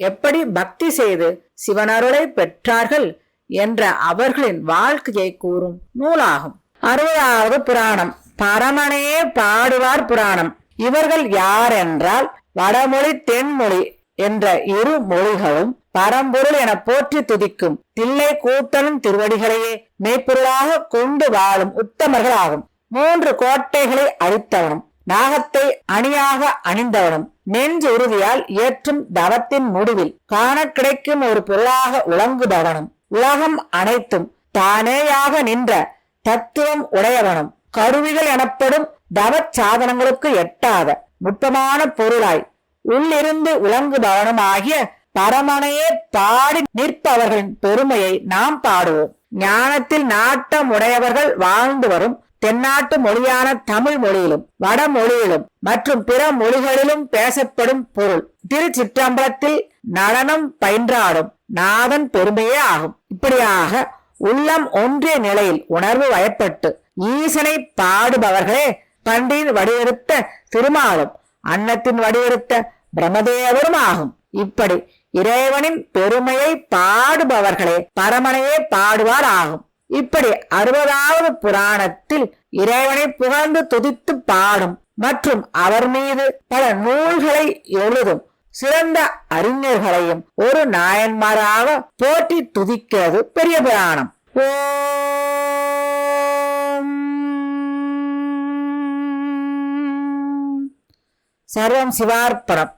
எப்படி பக்தி செய்து சிவனருளை பெற்றார்கள் என்ற அவர்களின் வாழ்க்கையை கூறும் நூலாகும். அறுபதாவது புராணம். பரமனையே பாடுவார் புராணம். இவர்கள் யார் என்றால் வடமொழி தென்மொழி என்ற இரு மொழிகளும் பரம்பொருள் என போற்றி துதிக்கும் தில்லை கூத்தலும் திருவடிகளையே மெய்ப்பொருளாக கொண்டு வாழும் உத்தமர்கள் ஆகும் மூன்று கோட்டைகளை அழித்தவனும் நாகத்தை அணியாக அணிந்தவனும் நெஞ்சு உறுதியால் ஏற்றும் தவத்தின் முடிவில் காண கிடைக்கும் ஒரு பொருளாக உழங்குபவனும் உலகம் அனைத்தும் தானேயாக நின்ற தத்துவம் உடையவனும் கருவிகள் எனப்படும் தவச் சாதனங்களுக்கு எட்டாத நுட்பமான பொருளாய் உள்ளிருந்து விளங்குபவனும் ஆகிய பரமனையே பாடி நிற்பவர்களின் பெருமையை நாம் பாடுவோம். ஞானத்தில் நாட்டம் உடையவர்கள் வாழ்ந்து வரும் தென்னாட்டு மொழியான தமிழ் மொழியிலும் வடமொழியிலும் மற்றும் பிற மொழிகளிலும் பேசப்படும் பொருள். திருச்சிற்றம்பலத்தில் நடனம் பயின்றாடும் நாதன் பெருமையே ஆகும். இப்படியாக உள்ளம் ஒன்றிய நிலையில் உணர்வு வயப்பட்டு ஈசனை பாடுபவர்களே பண்டியின் வடிவெடுத்த திருமாலும் அன்னத்தின் வடிவெடுத்த பிரம்மதேவரும் ஆகும். இப்படி இறைவனின் பெருமையை பாடுபவர்களே பரமனையே பாடுவார் ஆகும். இப்படி அறுபதாவது புராணத்தில் இறைவனை புகழ்ந்து துதித்து பாடும் மற்றும் அவர் மீது பல நூல்களை எழுதும் சிறந்த அறிஞர்களையும் ஒரு நாயன்மாராக போட்டி துதிக்கிறது பெரிய புராணம். சர்வம் சிவார்ப்பணம்.